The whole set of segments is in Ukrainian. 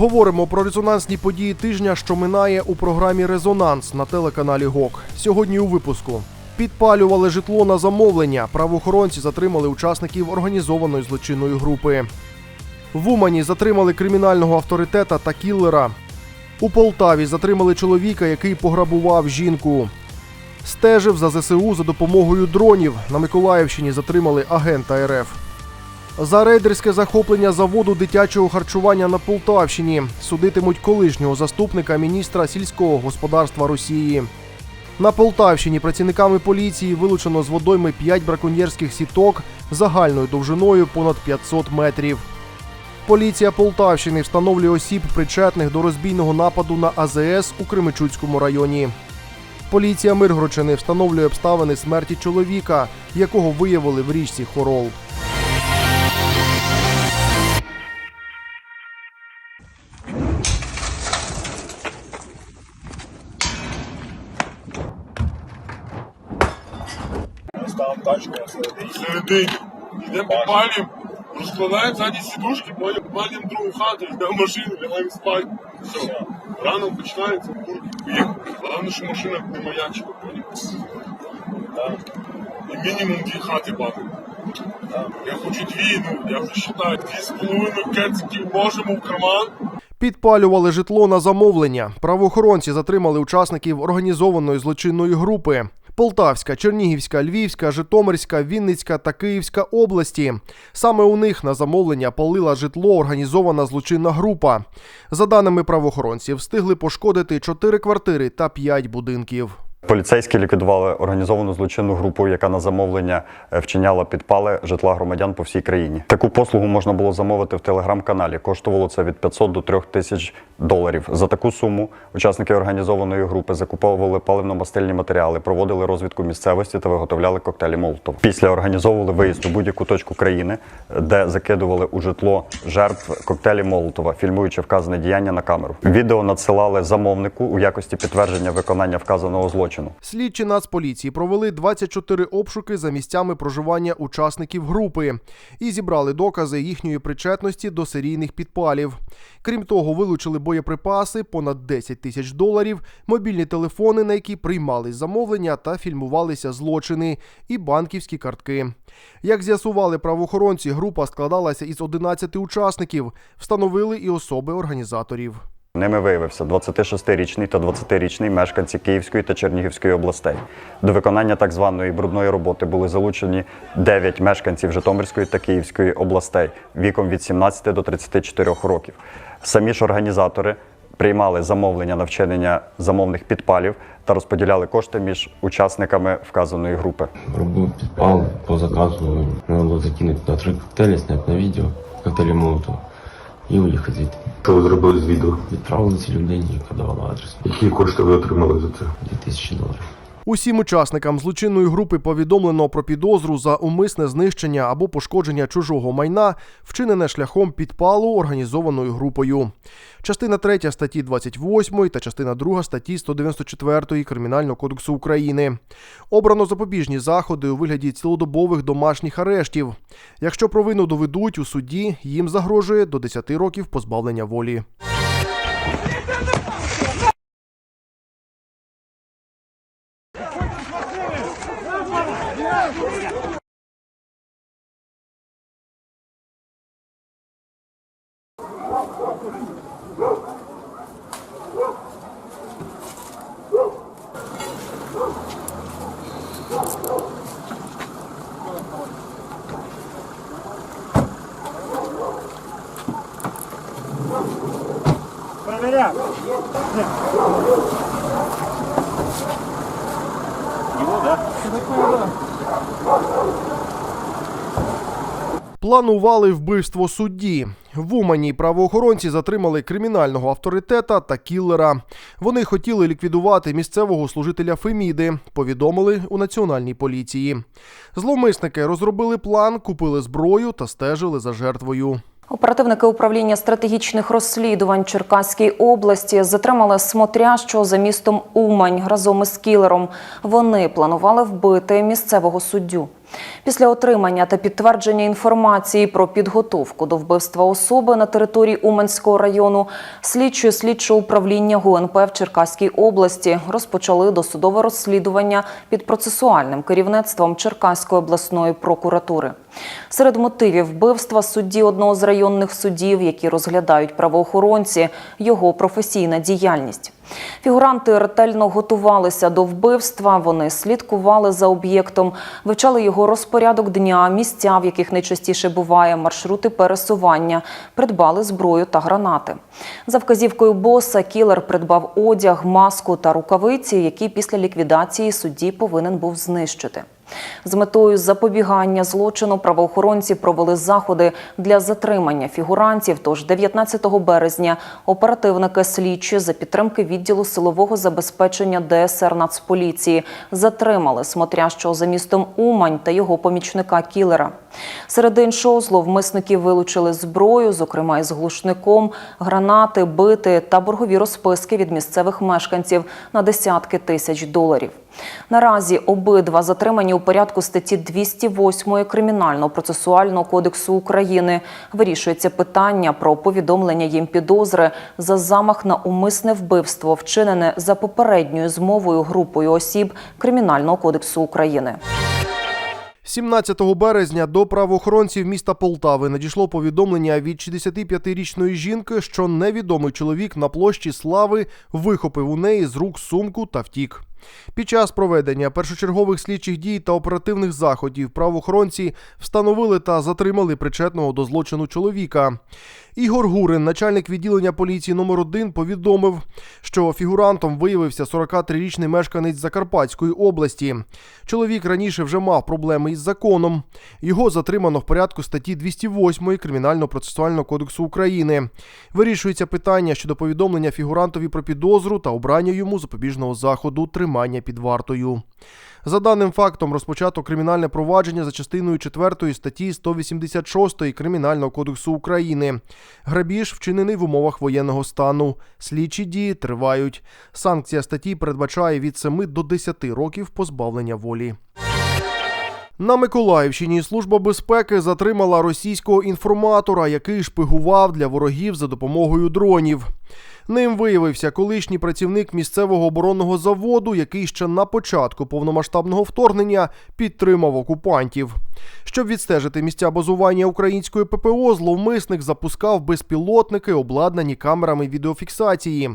Говоримо про резонансні події тижня, що минає у програмі Резонанс на телеканалі ГОК. Сьогодні у випуску. Підпалювали житло на замовлення. Правоохоронці затримали учасників організованої злочинної групи. В Умані затримали кримінального авторитета та кіллера. У Полтаві затримали чоловіка, який пограбував жінку. Стежив за ЗСУ за допомогою дронів. На Миколаївщині затримали агента РФ. За рейдерське захоплення заводу дитячого харчування на Полтавщині судитимуть колишнього заступника міністра сільського господарства Росії. На Полтавщині працівниками поліції вилучено з водойми 5 браконьєрських сіток загальною довжиною понад 500 метрів. Поліція Полтавщини встановлює осіб, причетних до розбійного нападу на АЗС у Кременчуцькому районі. Поліція Миргородщини встановлює обставини смерті чоловіка, якого виявили в річці Хорол. Став тачку середині. Середині. Йдемо підпалюємо, розкладаємо ззаді сідушки, потім підпалюємо другу хату, йдемо в машину, лягаємо спати. Все. Рано починається, курки, поїхали. Головне, що машина не маячила? Так. І мінімум дві хати бати. Я хочу дві, ну, я вже вважаю, дві з половиною кециків можемо в карман. Підпалювали житло на замовлення. Правоохоронці затримали учасників організованої злочинної групи. Полтавська, Чернігівська, Львівська, Житомирська, Вінницька та Київська області. Саме у них на замовлення палила житло організована злочинна група. За даними правоохоронців, встигли пошкодити 4 квартири та 5 будинків. Поліцейські ліквідували організовану злочинну групу, яка на замовлення е, вчиняла підпали житла громадян по всій країні. Таку послугу можна було замовити в телеграм-каналі. Коштувало це від 500 до 3 тисяч доларів. За таку суму учасники організованої групи закуповували паливно-мастильні матеріали, проводили розвідку місцевості та виготовляли коктейлі Молотов. Після організовували виїзд у будь-яку точку країни, де закидували у житло жертв коктейлі Молотова, фільмуючи вказане діяння на камеру. Відео надсилали замовнику у якості підтвердження виконання вказаного злочину. Слідчі Нацполіції провели 24 обшуки за місцями проживання учасників групи і зібрали докази їхньої причетності до серійних підпалів. Крім того, вилучили боєприпаси, понад 10 тисяч доларів, мобільні телефони, на які приймались замовлення та фільмувалися злочини, і банківські картки. Як з'ясували правоохоронці, група складалася із 11 учасників, встановили і особи організаторів. Ними виявився 26-річний та 20-річний мешканці Київської та Чернігівської областей. До виконання так званої брудної роботи були залучені 9 мешканців Житомирської та Київської областей віком від 17 до 34 років. Самі ж організатори приймали замовлення на вчинення замовних підпалів та розподіляли кошти між учасниками вказаної групи. Робив підпал по заказу. Треба було закинути на три коктейлі, зняти на відео, коктейлі Молотова і уїхати звідти. Що ви зробили з відео? Відправили цій людині, яка давала адрес. Які кошти ви отримали за це? 2000 доларів. Усім учасникам злочинної групи повідомлено про підозру за умисне знищення або пошкодження чужого майна, вчинене шляхом підпалу організованою групою. Частина 3 статті 28 та частина 2 статті 194 Кримінального кодексу України. Обрано запобіжні заходи у вигляді цілодобових домашніх арештів. Якщо провину доведуть у суді, їм загрожує до 10 років позбавлення волі. Проверяем. Его, да? Такое, да. Планували вбивство судді. В Умані правоохоронці затримали кримінального авторитета та кіллера. Вони хотіли ліквідувати місцевого служителя Феміди, повідомили у національній поліції. Зловмисники розробили план, купили зброю та стежили за жертвою. Оперативники управління стратегічних розслідувань Черкаської області затримали смотрящого за містом Умань разом із кілером. Вони планували вбити місцевого суддю. Після отримання та підтвердження інформації про підготовку до вбивства особи на території Уманського району, слідчі слідчого управління ГУНП в Черкаській області розпочали досудове розслідування під процесуальним керівництвом Черкаської обласної прокуратури. Серед мотивів вбивства судді одного з районних судів, які розглядають правоохоронці, його професійна діяльність. Фігуранти ретельно готувалися до вбивства. Вони слідкували за об'єктом, вивчали його розпорядок дня, місця, в яких найчастіше буває, маршрути пересування, придбали зброю та гранати. За вказівкою боса кілер придбав одяг, маску та рукавиці, які після ліквідації судді повинен був знищити. З метою запобігання злочину правоохоронці провели заходи для затримання фігурантів. Тож 19 березня оперативники слідчі за підтримки відділу силового забезпечення ДСР Нацполіції затримали смотрящого за містом Умань та його помічника кілера. Серед іншого зловмисники вилучили зброю, зокрема із глушником, гранати, бити та боргові розписки від місцевих мешканців на десятки тисяч доларів. Наразі обидва затримані у порядку статті 208 кримінального процесуального кодексу України. Вирішується питання про повідомлення їм підозри за замах на умисне вбивство, вчинене за попередньою змовою групою осіб Кримінального кодексу України. 17 березня до правоохоронців міста Полтави надійшло повідомлення від 65-річної жінки, що невідомий чоловік на площі Слави вихопив у неї з рук сумку та втік. Під час проведення першочергових слідчих дій та оперативних заходів правоохоронці встановили та затримали причетного до злочину чоловіка. Ігор Гурин, начальник відділення поліції номер 1 повідомив, що фігурантом виявився 43-річний мешканець Закарпатської області. Чоловік раніше вже мав проблеми із законом. Його затримано в порядку статті 208 Кримінально-процесуального кодексу України. Вирішується питання щодо повідомлення фігурантові про підозру та обрання йому запобіжного заходу тримання під вартою. За даним фактом розпочато кримінальне провадження за частиною 4 статті 186 Кримінального кодексу України. Грабіж вчинений в умовах воєнного стану. Слідчі дії тривають. Санкція статті передбачає від 7 до 10 років позбавлення волі. На Миколаївщині служба безпеки затримала російського інформатора, який шпигував для ворогів за допомогою дронів. Ним виявився колишній працівник місцевого оборонного заводу, який ще на початку повномасштабного вторгнення підтримав окупантів. Щоб відстежити місця базування української ППО, зловмисник запускав безпілотники, обладнані камерами відеофіксації.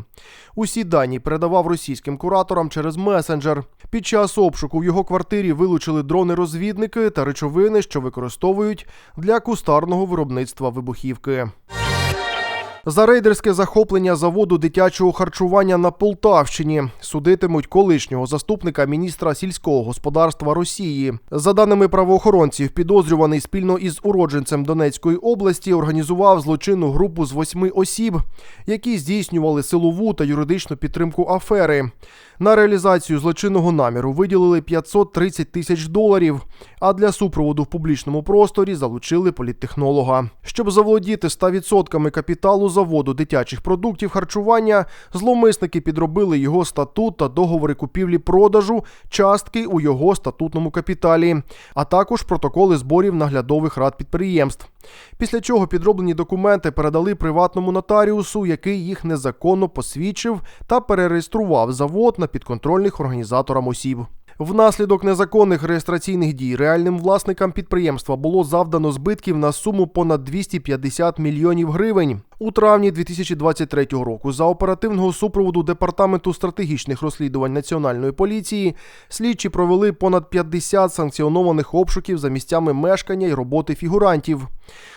Усі дані передавав російським кураторам через месенджер. Під час обшуку в його квартирі вилучили дрони-розвідники та речовини, що використовують для кустарного виробництва вибухівки. За рейдерське захоплення заводу дитячого харчування на Полтавщині судитимуть колишнього заступника міністра сільського господарства Росії. За даними правоохоронців, підозрюваний спільно із уродженцем Донецької області організував злочинну групу з восьми осіб, які здійснювали силову та юридичну підтримку афери. На реалізацію злочинного наміру виділили 530 тисяч доларів, а для супроводу в публічному просторі залучили політтехнолога. Щоб заволодіти 100% капіталу заводу дитячих продуктів харчування, зловмисники підробили його статут та договори купівлі-продажу, частки у його статутному капіталі, а також протоколи зборів наглядових рад підприємств. Після чого підроблені документи передали приватному нотаріусу, який їх незаконно посвідчив та перереєстрував завод на підконтрольних організаторам осіб. Внаслідок незаконних реєстраційних дій реальним власникам підприємства було завдано збитків на суму понад 250 мільйонів гривень. У травні 2023 року за оперативного супроводу департаменту стратегічних розслідувань національної поліції слідчі провели понад 50 санкціонованих обшуків за місцями мешкання і роботи фігурантів.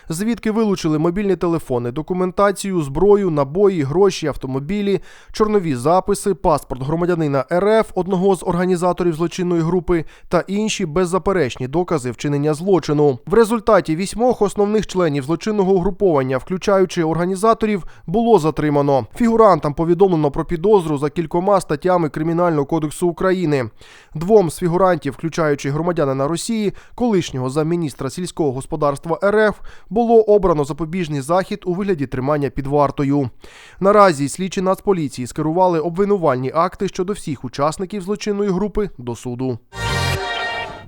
Звідки вилучили мобільні телефони, документацію, зброю, набої, гроші, автомобілі, чорнові записи, паспорт громадянина РФ, одного з організаторів злочинної групи, та інші беззаперечні докази вчинення злочину. В результаті вісьмох основних членів злочинного угруповання, включаючи організаторів, було затримано. Фігурантам повідомлено про підозру за кількома статтями Кримінального кодексу України. Двом з фігурантів, включаючи громадянина Росії, колишнього замміністра сільського господарства РФ, було обрано запобіжний захід у вигляді тримання під вартою. Наразі слідчі Нацполіції скерували обвинувальні акти щодо всіх учасників злочинної групи до суду.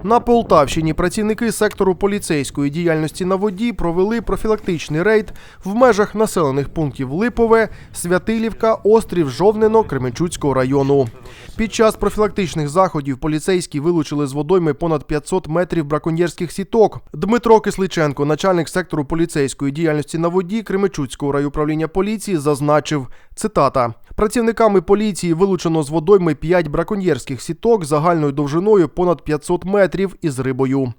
На Полтавщині працівники сектору поліцейської діяльності на воді провели профілактичний рейд в межах населених пунктів Липове, Святилівка, Острів, Жовнино, Кременчуцького району. Під час профілактичних заходів поліцейські вилучили з водойми понад 500 метрів браконьєрських сіток. Дмитро Кисличенко, начальник сектору поліцейської діяльності на воді Кременчуцького райуправління поліції, зазначив цитата. Працівниками поліції вилучено з водойми 5 браконьєрських сіток загальною довжиною понад 500 метрів із рибою.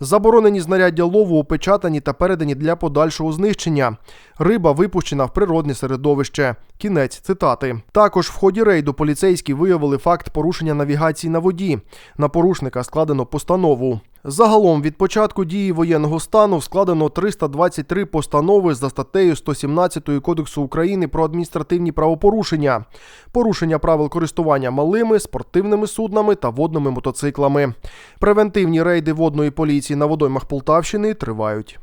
Заборонені знаряддя лову опечатані та передані для подальшого знищення. Риба випущена в природне середовище. Кінець цитати. Також в ході рейду поліцейські виявили факт порушення навігації на воді. На порушника складено постанову. Загалом від початку дії воєнного стану складено 323 постанови за статтею 117 Кодексу України про адміністративні правопорушення, порушення правил користування малими, спортивними суднами та водними мотоциклами. Превентивні рейди водної поліції на водоймах Полтавщини тривають.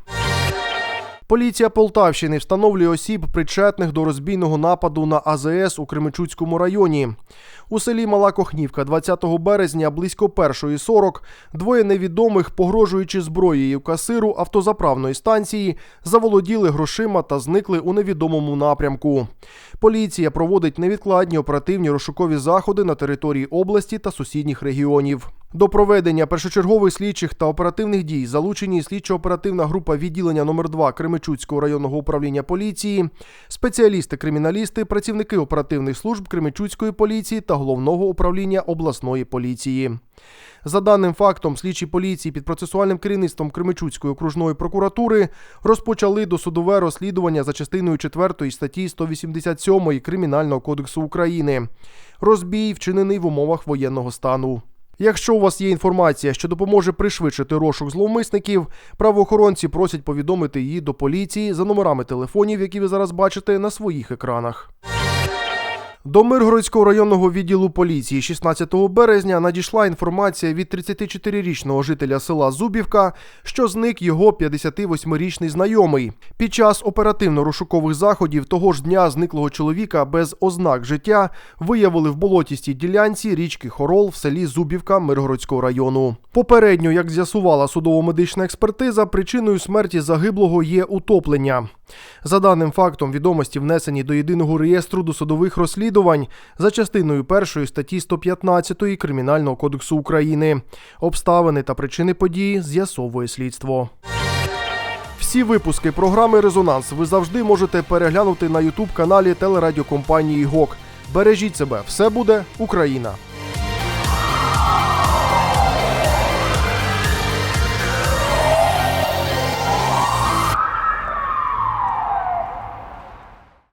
Поліція Полтавщини встановлює осіб, причетних до розбійного нападу на АЗС у Кременчуцькому районі. У селі Мала Кохнівка 20 березня близько 1.40 двоє невідомих, погрожуючи зброєю касиру автозаправної станції, заволоділи грошима та зникли у невідомому напрямку. Поліція проводить невідкладні оперативні розшукові заходи на території області та сусідніх регіонів. До проведення першочергових слідчих та оперативних дій залучені слідчо-оперативна група відділення номер 2 Кременчуцького районного управління поліції, спеціалісти-криміналісти, працівники оперативних служб Кременчуцької поліції та головного управління обласної поліції. За даним фактом, слідчі поліції під процесуальним керівництвом Кременчуцької окружної прокуратури розпочали досудове розслідування за частиною 4 статті 187 Кримінального кодексу України. Розбій вчинений в умовах воєнного стану. Якщо у вас є інформація, що допоможе пришвидшити розшук зловмисників, правоохоронці просять повідомити її до поліції за номерами телефонів, які ви зараз бачите на своїх екранах. До Миргородського районного відділу поліції 16 березня надійшла інформація від 34-річного жителя села Зубівка, що зник його 58-річний знайомий. Під час оперативно-розшукових заходів того ж дня зниклого чоловіка без ознак життя виявили в болотістій ділянці річки Хорол в селі Зубівка Миргородського району. Попередньо, як з'ясувала судово-медична експертиза, причиною смерті загиблого є утоплення. За даним фактом, відомості внесені до єдиного реєстру досудових розслідувань за частиною першої статті 115 Кримінального кодексу України. Обставини та причини події з'ясовує слідство. Всі випуски програми Резонанс ви завжди можете переглянути на Ютуб каналі телерадіокомпанії ГОК. Бережіть себе, все буде Україна!